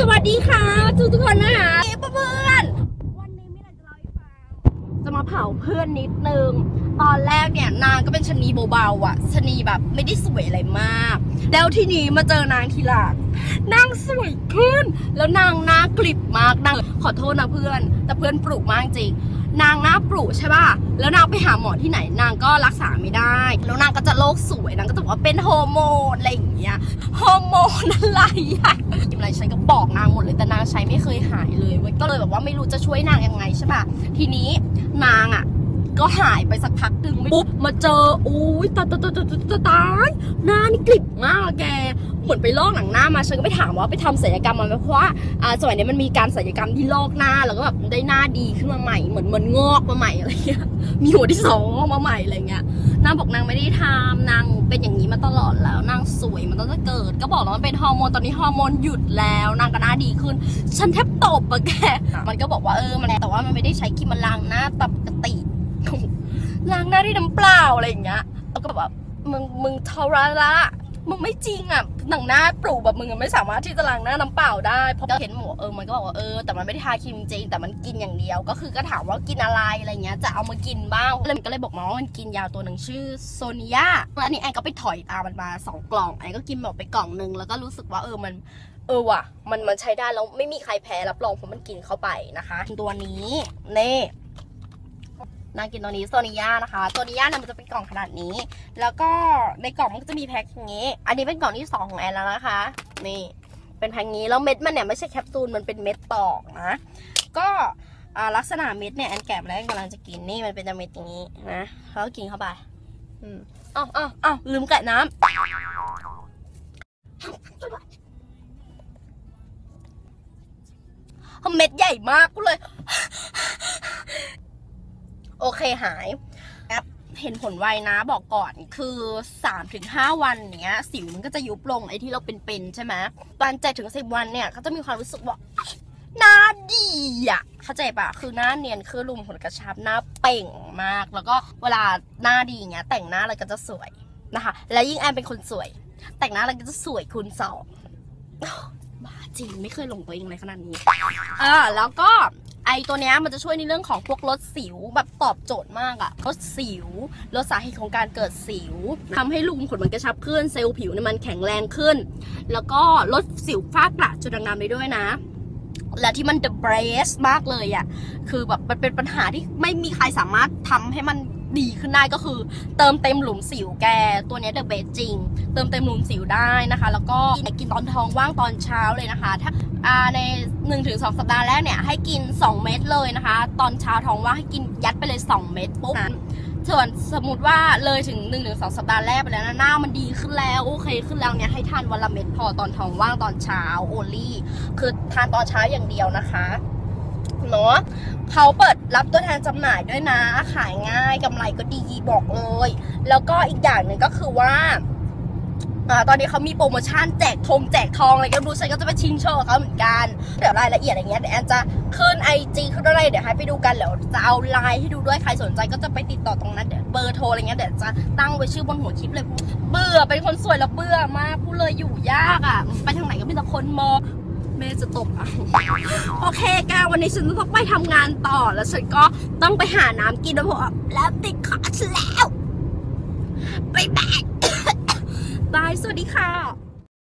สวัสดีค่ะทุกทุกๆคนนะคะเพื่อนๆวันนี้มีอะไรจะเล่าให้ฟังจะมาเผาเพื่อนนิดนึง ตอนแรกเนี่ยนางก็เป็นชะนีเบาๆอะชะนีแบบไม่ได้สวยอะไรมาก แล้วทีนี้มาเจอนางทีหลังนางสวยขึ้น แล้วนางหน้ากลิบมากนางขอโทษนะเพื่อน แต่เพื่อนปลุกมากจริงนางหน้าปลุใช่ป่ะ แล้วนางไปหาหมอที่ไหนนางก็รักษาไม่ได้ แล้วนางก็จะโรคสวยนางก็จะบอกว่าเป็นฮอร์โมนอะไรอย่างเงี้ย ฮอร์โมนอะไรอะอะไร ฉันก็บอกนางหมดเลยแต่นางใช้ไม่เคยหายเลยเว้ยก็เลยแบบว่าไม่รู้จะช่วยนางยังไงใช่ป่ะทีนี้นางอะก็หายไปสักพักหนึ่งปุ๊บมาเจออุ้ยตายตายตายตายตายตายหน้านี่กลิบมากแกเหมือนไปลอกหนังหน้ามาฉันก็ไปถามว่าไปทำศัลยกรรมมาไหมเพราะว่าอ่าสมัยนี้มันมีการศัลยกรรมที่ลอกหน้าแล้วก็แบบได้หน้าดีขึ้นมาใหม่เหมือนเหมือนงอกมาใหม่อะไรเงี้ยมีหัวที่สองงอกมาใหม่อะไรเงี้ย นางบอกนางไม่ได้ทำนางเป็นอย่างนี้มาตลอดแล้ว นางสวยมันตั้งแต่เกิด ก็บอกแล้วมันเป็นฮอร์โมนตอนนี้ฮอร์โมนหยุดแล้ว นางก็หน้าดีขึ้น ฉันแทบตบอะแกมันก็บอกว่าเออมันแต่ว่ามันไม่ได้ใช้ครีมมันล้างหน้าตามปกติล้างหน้าด้วยน้ำเปล่าอะไรอย่างเงี้ยแล้วก็แบบว่ามึงมึงเท่าไรละ มึงไม่จริงอะหนังหน้าปลูกแบบมึงไม่สามารถที่จะล้างหน้าน้ำเปล่าได้เพราะเห็นหมอเออมันก็บอกว่าเออแต่มันไม่ได้ทาครีมจริงแต่มันกินอย่างเดียว ก็คือก็ถามว่ากินอะไรอะไรเงี้ยจะเอามากินบ้างเลยก็เลยบอกหมอว่ามันกินยาตัวหนึ่งชื่อโซนิยาแล้วอันนี้แอนก็ไปถอยตามมันมาสองกล่องแอนก็กินหมดไปกล่องหนึ่งแล้วก็รู้สึกว่าเออมันเออว่ะ มันมันใช้ได้แล้วไม่มีใครแพ้รับรองเพราะมันกินเข้าไปนะคะ ตัวนี้เน่ น่ากินตัวนี้โซนิยานะคะโซนิยาเนี่ยมันจะเป็นกล่องขนาดนี้ แล้วก็ในกล่องมันก็จะมีแพ็คอย่างนี้ อันนี้เป็นกล่องที่สองของแอนแล้วนะคะ นี่ เป็นแพ็คนี้ แล้วเม็ดมันเนี่ยไม่ใช่แคปซูล มันเป็นเม็ดตอกนะ ก็ลักษณะเม็ดเนี่ยแอนแกะแล้วแอนกำลังจะกินนี่มันเป็นเม็ดอย่างนี้นะแล้วก็กินเข้าไปอืมอ้าวอ้าวอ้าวลืมแกะน้ำเม็ดใหญ่มากกูเลย โอเคหายแอปเห็นผลไวนะบอกก่อนคือ3าถึงหวันเนี้ย สิวมันก็จะยุบลงไอ้ที่เราเป็นๆใช่ไหมตอนเจ็ดถึงสิบวันเนี่ยเขาจะมีความรู้สึกว่าหน้าดีอะเข้าใจปะคือหน้าเนียนคือลุมขนกระชับหน้าเป่งมาก แล้วก็เวลาหน้าดีเงี้ย แต่งหน้าอะไรก็จะสวยนะคะ และยิ่งแอนเป็นคนสวย แต่งหน้าอะไรก็จะสวยคูณสองบ้าจริงไม่เคยหลงตัวเองเลยขนาดนี้อ่าแล้วก็ ตัวเนี้ยมันจะช่วยในเรื่องของพวกลดสิวแบบตอบโจทย์มากอะลดสิวลดสาเหตุของการเกิดสิวทำให้รูขุมขนมันกระชับขึ้นเซลล์ผิวเนี่ยมันแข็งแรงขึ้น แล้วก็ลดสิวฝ้ากระจุดด่างดำได้ด้วยนะและที่มัน the best มากเลยอะคือแบบมันเป็นปัญหาที่ไม่มีใครสามารถทำให้มัน ดีขึ้นได้ก็คือ เติมเต็มหลุมสิวแกตัวนี้ย the best จริง เติมเต็มหลุมสิวได้นะคะ แล้วก็กินตอนท้องว่างตอนเช้าเลยนะคะ ถ้าอ่าใน 1-2 สัปดาห์แรกเนี่ยให้กิน 2 เม็ดเลยนะคะ ตอนเช้าท้องว่างให้กินยัดไปเลย 2 เม็ดปุ๊บส่วนสมมติว่าเลยถึง1-2สัปดาห์แรกไปแล้วนะหน้ามันดีขึ้นแล้วโอเคขึ้นแล้วเนี่ยให้ทานวันละเม็ดพอตอนท้องว่างตอนเช้าโอลี่ คือทานตอนเช้าอย่างเดียวนะคะ เนาะเขาเปิดรับตัวแทนจำหน่ายด้วยนะขายง่ายกำไรก็ดีบอกเลย แล้วก็อีกอย่างหนึ่งก็คือว่าอตอนนี้เขามีโปรโมชั่นแจกทงแจกทองอะไรก็รู้ฉันก็จะไปชิงโชว์เขาเหมือนกัน เดี๋ยวรายละเอียดอะไรเงี้ยเดี๋ยวแอนจะขึ้นไอจีขึ้นอะไรเดี๋ยวให้ไปดูกันเดี๋ยวจะเอาไลน์ให้ดูด้วยใครสนใจก็จะไปติดต่อตรงนั้นเดี๋ยวเบอร์โทรอะไรเงี้ยเดี๋ยวจะตั้งไว้ชื่อบนหัวคลิปเลยเบื่อเป็นคนสวยแล้วเบื่อมากพูดเลยอยู่ยากอะไปทางไหนก็มีแต่คนมอง แม่จะตบอะโอเคกาวันนี้ฉันต้องไปทำงานต่อแล้วฉันก็ต้องไปหาน้ำกินแล้วเพราะแล้วติดคอฉันแล้วบ๊ายบายบายสวัสดีค่ะ